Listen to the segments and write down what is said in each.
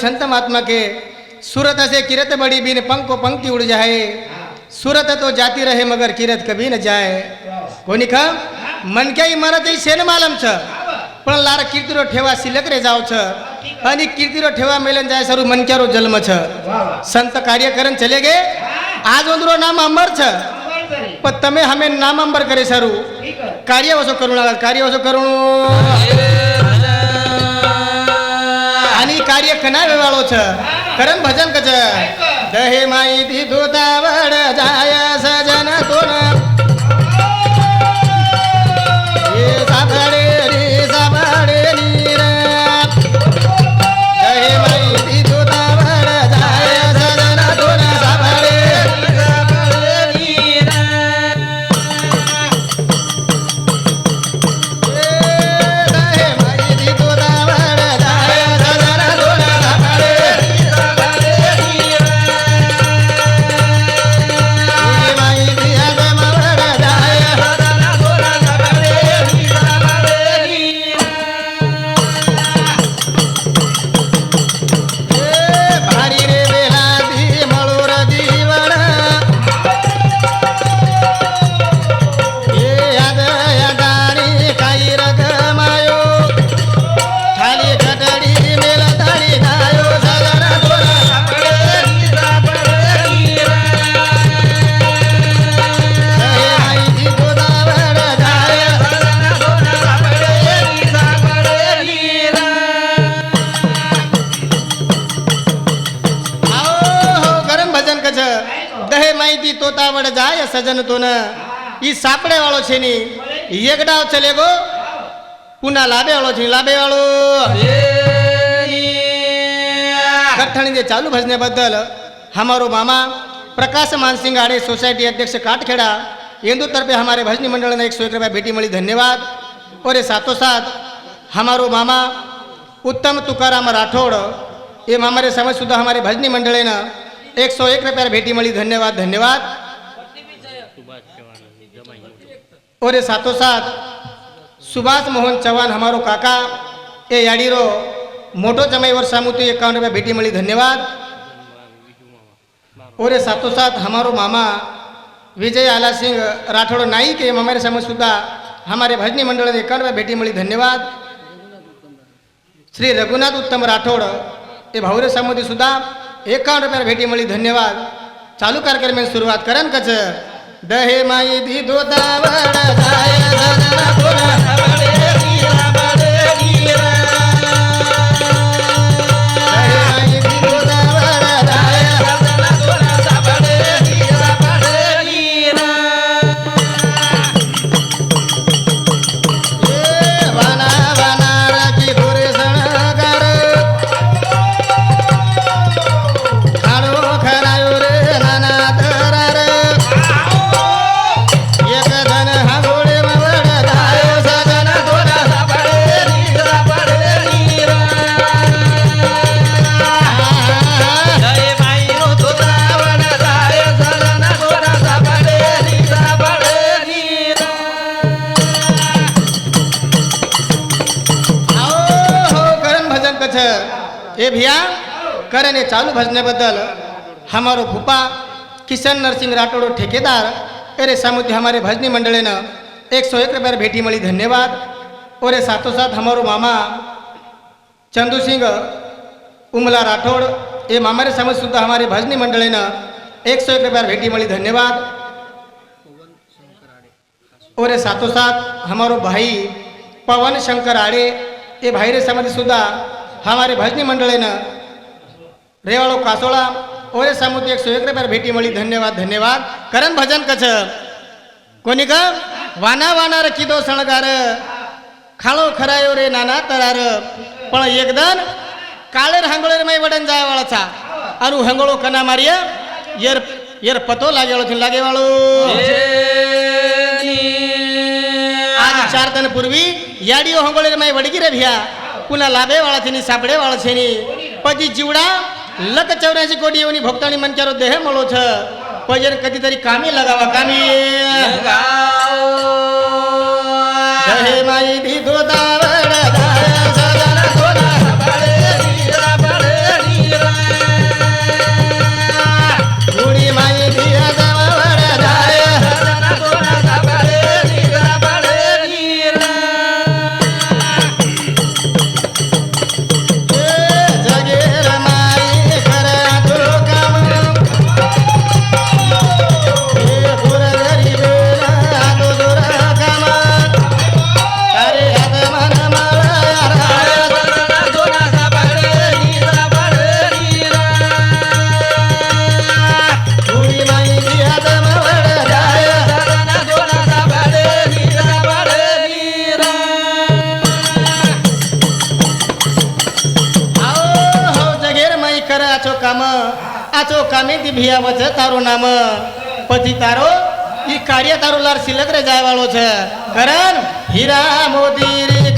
संत महात्मा के सूरत से किरत बड़ी बिन पंको पंक्ति उड़ जाए। सूरत तो जाती रहे मगर किरत कभी न जाए। कोणी ख? मनक्या इमारत ही सेन मालम छ। पण लार कीर्तिरो ठेवा सिलक रे जाव छ। आणि कीर्तिरो ठेवा मेलन जाय सारू मनक्यारो जन्म छ। संत कार्यकरण चले गे आज ओंदरो नाम अंबर छ। पण तमे हमे नाम अंबर करे सरू। कार्य वसो करू कार्य वसो करू કાર્ય ખનાવે વાળો છે. કરમ ભજન કચ દહે માઈ દીધું દાવડ જાય છે. જાય સજન તો ન ઈ સાપડે વાળો છે ની એકડાવ ચલે ગો પુના લાબે વાળો છે લાબે વાળો કઠણી જે ચાલુ ભજને બદલ हमारो मामा प्रकाश मानसिंग आड़े सोसायटी अध्यक्ष काटखेड़ा येंदू तर्फे हमारे भजनी मंडल ने एक सौ एक रुपया भेटी मिली धन्यवाद और ये साथों साथ हमारो मामा उत्तम तुकाराम राठोड ये हमारे समझ सुद्धा हमारे भजनी मंडळे ना एक सौ एक रुपया भेटी मिली धन्यवाद धन्यवाद और ये साथों साथ सुभाष मोहन चौहान हमारो काका ये याडीरो मोटो जमाई वर सामुती एकावन्न रुपया भेटी मिली धन्यवाद और ये साथों साथ हमारो मामा विजय आला सिंह राठौड़ नाईक एम हमारे समझ सुद्धा हमारे भजनी मंडल ने एकावन्न रुपया भेटी मिली धन्यवाद श्री रघुनाथ उत्तम राठोड हे भाऊरे सामोदी सुद्धा एकावन्न रुपयाला भेटी मिळी धन्यवाद चालू कार्यक्रमाची सुरुवात करन कच दहे माई दिधो दावड करण चालू भजनेबद्दल हमारो भूपा किशन नरसिंह राठोड ठेकेदार अरे सामुती हमारे भजनी मंडले न एक सौ एक रुपया भेटी मिली धन्यवाद। और ये साथों साथ हमारो मामा चंदू सिंह उमला राठौड़ ये रे समझ सुद्धा हमारे भजनी मंडले न एक सौ एक रुपया भेटी मिली धन्यवाद। और ये साथों साथ हमारो भाई पवन शंकर आड़े ये भाई रे समझ सुद्धा हमारे भजनी मंडले न रेवाळो कासोळा ओरे सामुती एक सुयोग्र बार भेटी मिळी धन्यवाद धन्यवाद करण भजन कच कोणी ग वाना वाना रखी दो सणगार खाळो खरायो रे नाना तरार पण एकदन कालेर हांगोळे रे माई वडन जाय वाळाचा अरु हांगोळो कना मारिय येर येर पतो लागे वाळो लागे वाळो आज चार दन पूर्वी याडियो हांगोळे रे माई वडगी रे भिया कुणा लाबे वाळा थिनी सापडे वाळा थिनी पजी जीवडा लत चौऱ्याऐंशी कोटी येऊन भोगताणी मनचारो देह मळोछ पैजन कधीतरी कामी लगावा कामी. हे माई भी दावा સામુતી ભિયા છે, તારું નામ પછી તારો, ઈ કાર્ય તારું લાર સિલક રે જાય વાળો છે. કરણ, હીરા મોદી રી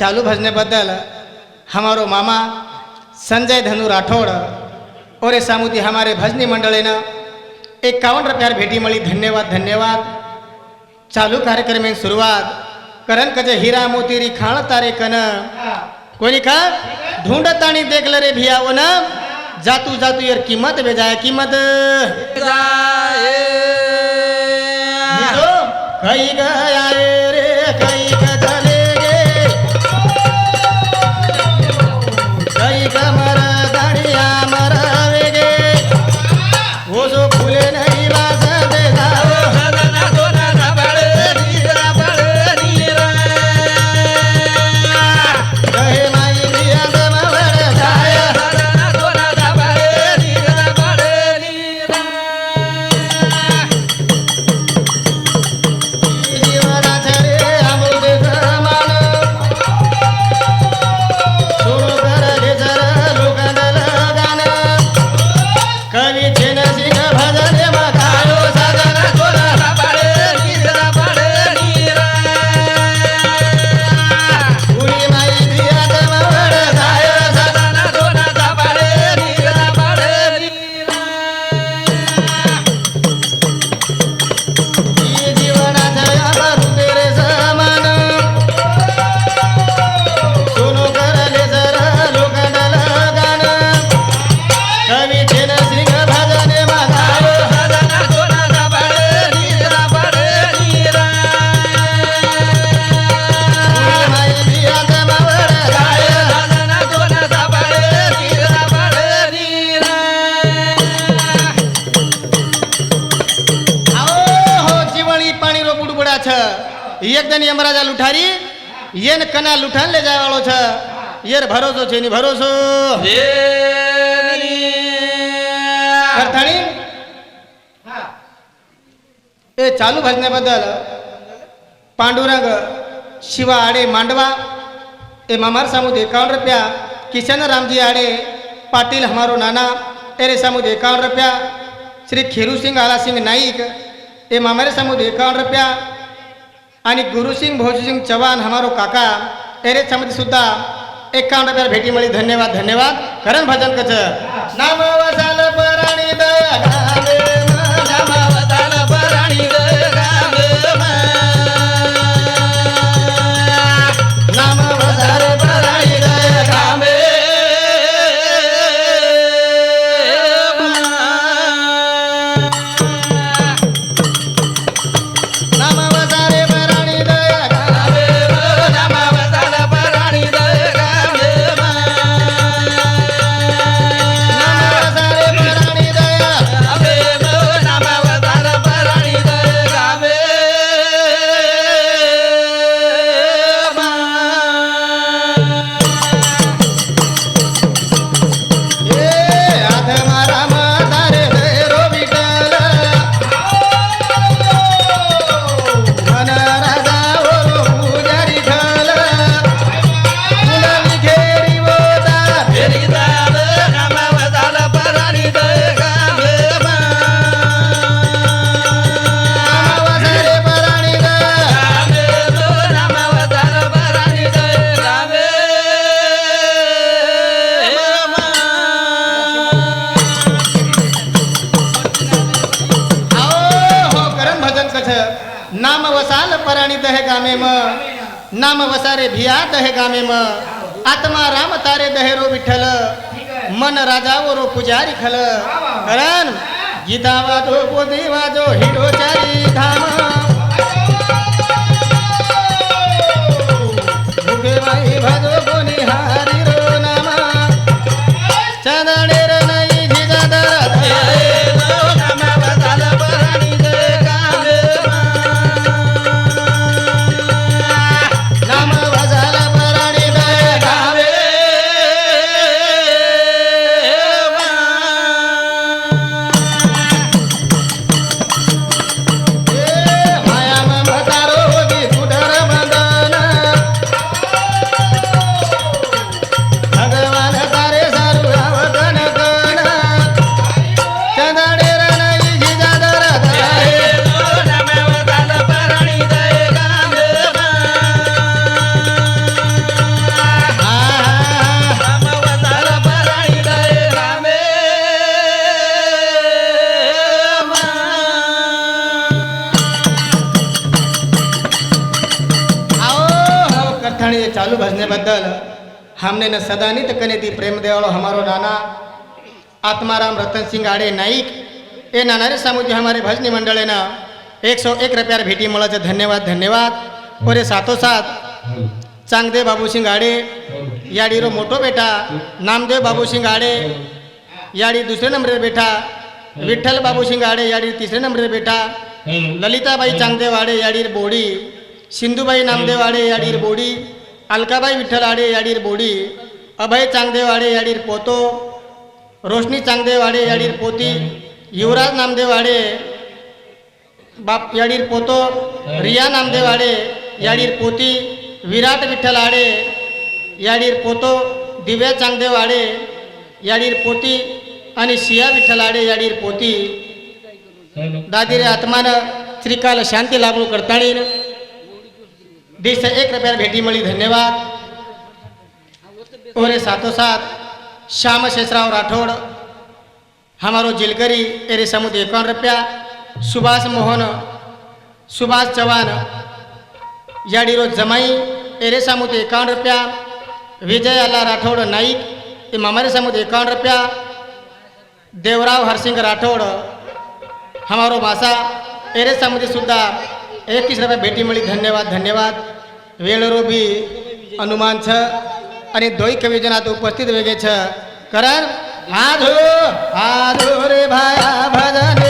ना चालू भजने बद्दल हमारो मामा संजय धनु राठोड और सामुती हमारे भजनी मंडळीनं एकावन्न रुपयावर भेटी मળી धन्यवाद धन्यवाद। चालू कार्यक्रम सुरुवात। करण कजे हिरा मोती री खाण तारे कन। कोणी का ढूंढतानी देखल रे भियावन। जातू जातू यार किंमत बेजाय किंमत। कई गया रे कई कमर छ। एक दिन यमराजा लुठारी येन कना लुठान ले जाय वालो छ। येर भरोसो छे भरोसो। करताणी ए चालू भजण्याबद्दल पांडुरंग शिवा आडे मांडवा। ए मामार सामूद एकावन रुपया। किशन रामजी आडे पाटील हमारो नाना। एरे सामूद एकावन रुपया। श्री खिरू सिंह आला सिंह नाईक। ए मामारे सामूद एकावन्न रुपया। आणि गुरुसिंग भोजसिंग चव्हाण हमारो काका एरे सुद्धा एकावन्न रुपयाला भेटी मिळी. धन्यवाद धन्यवाद. करण भजन कच नाम वसाल पराणी दया राम वसारे भिया दहे गामे म। आत्मा राम तारे दहेरो विठ्ठल। मन राजा रो पुजारी खल। करण गीता वाजो बोधी वाजो हिटो चारी धाम। मुखे कोणी थाने ये भजने बदल हमने न सदानित कने ती प्रेम देवाळो हमारो नाना। आत्माराम रतन सिंग आडे नाईक ए नानारे सामुजी हमारे भजनी मंडळेनं एक सौ एक रुपयार भेटी મળે धन्यवाद धन्यवाद। और ये साथोसाथ चांगदेव बाबूसिंग आडे याडीरो मोठो बेटा नामदेव बाबू बाबूसिंग आडे याडी दुसरे नंबरेर बेटा विठ्ठल बाबू बाबूसिंग आडे याडी तिसरे नंबरेर बेटा ललिताबाई चांगदेव आडे याडीर बोडी सिंधुबाई नामदेव आडे याडीर बोडी अलकाबाई विठ्ठल आडे याडीर बोडी अभय चांगदेव आडे याडीर पोतो रोशनी चांगदेव आडे याडीर पोती युवराज नामदेव आडे बाप याडीर पोतो रिया नामदेव आडे याडीर पोती विराट विठ्ठल आडे याडीर पोतो दिव्या चांगदेव आडे याडीर पोती आणि शिया विठ्ठल आडे याडीर पोती. दादिरे आत्मानं श्रीकाल शांती लागू करताळीन. दिस एक रुपया भेटी मळी धन्यवाद. ओरे साथोसाथ श्याम शेषराव राठोड हमारो जिलकरी एरे समुद एकावन्न रुपया सुभाष मोहन सुभाष चव्हाण याडीरो जमाई एरे सामुद एकावन्न रुपया विजय आला राठोड नाईक ते मामारे सामुद एकावन्न रुपया देवराव हरसिंग राठोड हमारो भाषा एरे सामुदी सुद्धा एकवीस रुपया भेटी मिळी. धन्यवाद धन्यवाद. वेळरो बी अनुमान छ आणि दोई कविजनात उपस्थित वेगे छ. कारण आधो आधो रे भाया भजने.